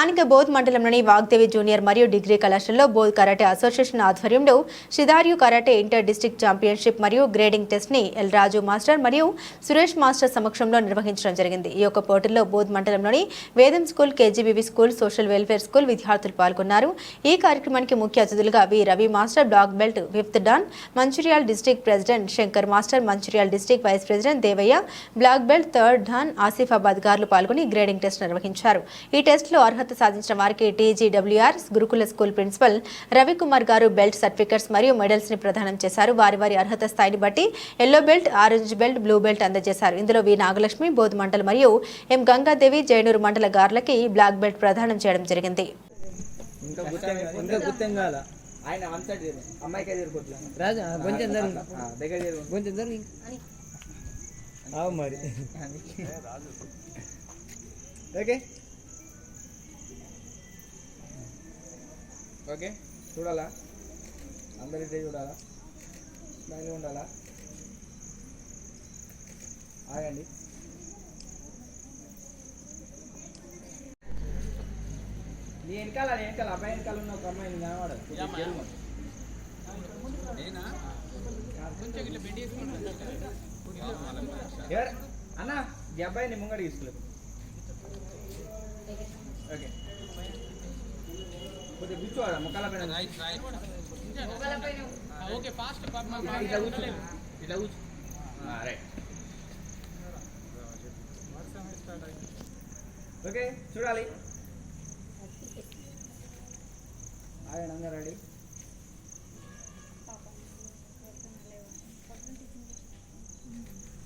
స్థానిక బోధ్ మండలంలోని వాగ్దేవి జూనియర్ మరియు డిగ్రీ కళాశాలలో బోధ్ కరాటే అసోసియేషన్ ఆధ్వర్యంలో షిదార్యు కరాటే ఇంటర్ డిస్టిక్ ఛాంపియన్షిప్ మరియు గ్రేడింగ్ టెస్ట్ని ఎల్ రాజు మాస్టర్ మరియు సురేష్ మాస్టర్ సమక్షంలో నిర్వహించడం జరిగింది. ఈ యొక్క పోటీల్లో బోధ్ మండలంలోని Vedam school KGBV school social welfare school విద్యార్థులు పాల్గొన్నారు. ఈ కార్యక్రమానికి ముఖ్య అతిథులుగా V Ravi master black belt fifth dan Mancherial district president Shankar master Mancherial district vice president Devaiah black belt third dan Asifabad గారులు పాల్గొని గ్రేడింగ్ టెస్ట్ నిర్వహించారు. ఈ టెస్ట్లో అర్హత సాధించిన వారికి టీజీడబ్ల్యూఆర్ గురుకుల స్కూల్ ప్రిన్సిపల్ రవికుమార్ గారు బెల్ట్ సర్టిఫికెట్స్ మరియు మెడల్స్ని ప్రదానం చేశారు. వారి వారి అర్హత స్థాయిని బట్టి yellow belt orange belt blue belt అందజేశారు. ఇందులో వి నాగలక్ష్మి బోధ్ మండల్ మరియు ఎం గంగాదేవి జైనూరు మండల గార్లకి బ్లాక్ బెల్ట్ ప్రదానం చేయడం జరిగింది. ఇంకా గుర్తం ఇంకా గుర్తం కాల ఆయన వన్ సైడ్ చేరు అమ్మాయికి ఎదురుకోవట్లే రాజా కొంచెం జరుగు. దగ్గర చేరు కొంచెం జరుగు. అవు మరి. ఓకే. ఓకే? చూడాలా? అందరి చూడాలా? స్మైల్ ఉండాలా? ఆగండి. నీ వెనకాల నీ వెనకాల అబ్బాయి వెనకాల ఉన్న ఒక అమ్మాయి కనబడదు. అన్న ఈ అబ్బాయిని ముంగడి తీసుకులేదు. ఓకే. కూర్చోవాలా ముఖాల పైన ఇట్లా కూర్చో ఇట్లా కూర్చో రైట్ ఓకే చూడాలి ఆయన అందరు రెడీ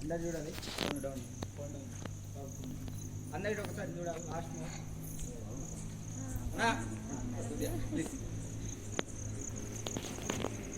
అందరు చూడాలి డౌన్ డౌన్ అందరికి ఒకసారి చూడాలి లాస్ట్ 哎。